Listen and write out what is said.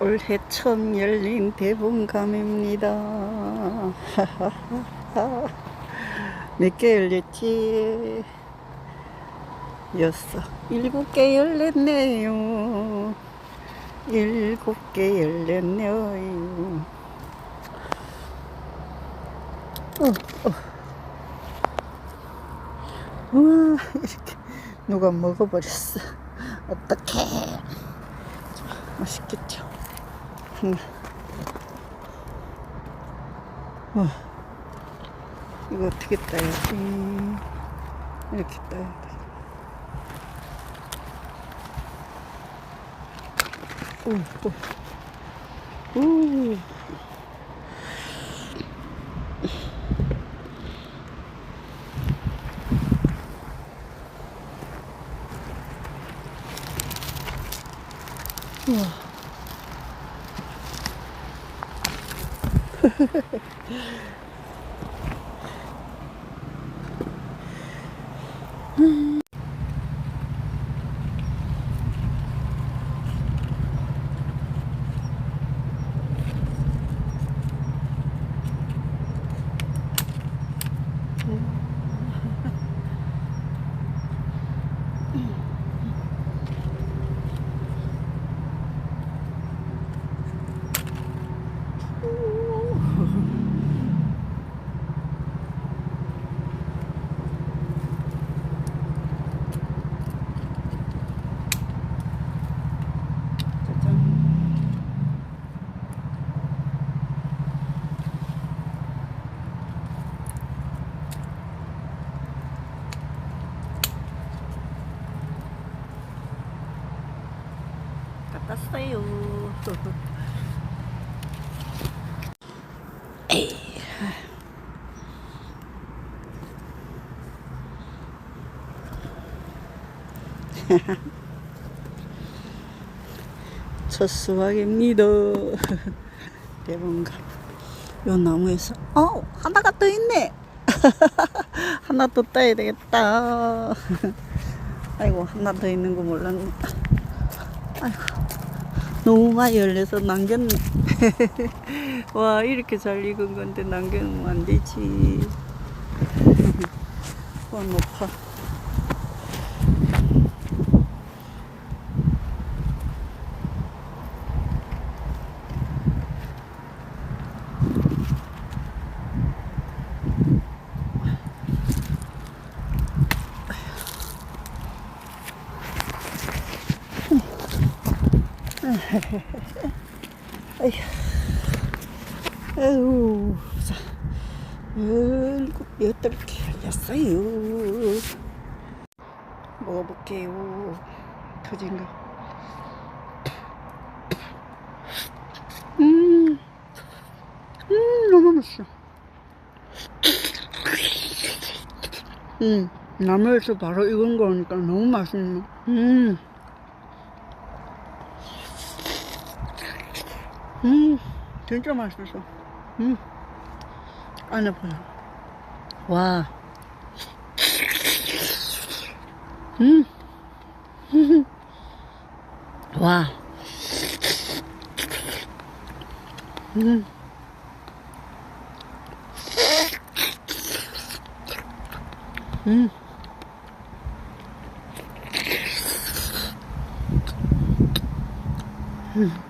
올해 처음 열린 대본감입니다. 몇 개 열렸지? 여섯, 일곱 개 열렸네요. 일곱 개 열렸네요. 어, 어. 우와, 이렇게 누가 먹어버렸어. 어떡해. 맛있겠죠? 하나. 와, 이거 어떻게 따야지? 이렇게 따야 돼. 오, 오. 오. 우와. 짜 에이. 첫 수확입니다. 대본가. 요 나무에서 어 하나가 더 있네. 하나 더 따야 되겠다. 아이고 하나 더 있는 거 몰랐네. 아이고 너무 많이 열려서 남겼네. 와 이렇게 잘 익은 건데 남겨놓으면 안 되지. 와 높아. 에휴. 자, 일곱, 여덟 개 열렸어요. 먹어볼게요. 터진 거. 음, 음, 너무 맛있어. 음, 나무에서 바로 익은 거니까 너무 맛있네. 음. 음, 진짜 맛있어. 음, 안에 보여. 와. 음, 와. 음. 음. 음.